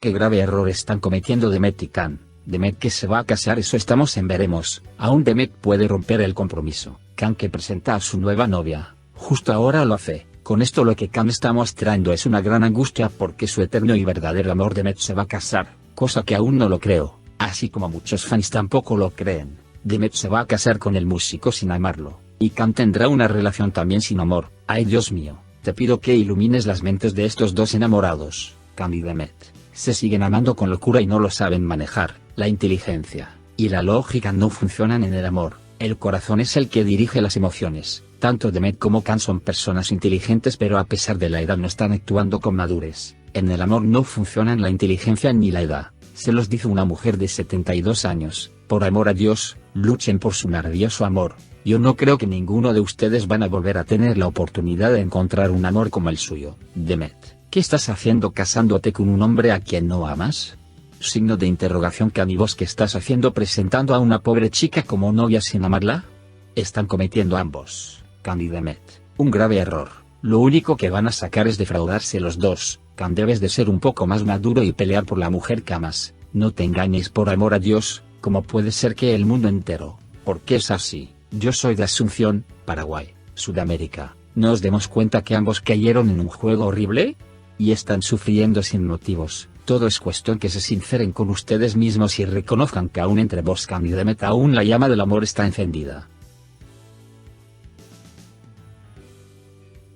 qué grave error están cometiendo Demet y Khan. Demet que se va a casar eso estamos en veremos. Aún Demet puede romper el compromiso. Khan que presenta a su nueva novia. Justo ahora lo hace. Con esto lo que Khan está mostrando es una gran angustia porque su eterno y verdadero amor Demet se va a casar, cosa que aún no lo creo, así como muchos fans tampoco lo creen. Demet se va a casar con el músico sin amarlo, y Khan tendrá una relación también sin amor. Ay Dios mío, te pido que ilumines las mentes de estos dos enamorados, Khan y Demet. Se siguen amando con locura y no lo saben manejar, la inteligencia y la lógica no funcionan en el amor, el corazón es el que dirige las emociones. Tanto Demet como Khan son personas inteligentes pero a pesar de la edad no están actuando con madurez. En el amor no funcionan la inteligencia ni la edad. Se los dice una mujer de 72 años, por amor a Dios, luchen por su maravilloso amor. Yo no creo que ninguno de ustedes van a volver a tener la oportunidad de encontrar un amor como el suyo. Demet, ¿qué estás haciendo casándote con un hombre a quien no amas? Signo de interrogación que vos que estás haciendo presentando a una pobre chica como novia sin amarla? Están cometiendo ambos, Khan y Demet, un grave error. Lo único que van a sacar es defraudarse los dos. Khan debes de ser un poco más maduro y pelear por la mujer que amas. No te engañes por amor a Dios, como puede ser que el mundo entero. Porque es así. Yo soy de Asunción, Paraguay, Sudamérica. ¿No os demos cuenta que ambos cayeron en un juego horrible? Y están sufriendo sin motivos. Todo es cuestión que se sinceren con ustedes mismos y reconozcan que aún entre vos y Demet aún la llama del amor está encendida.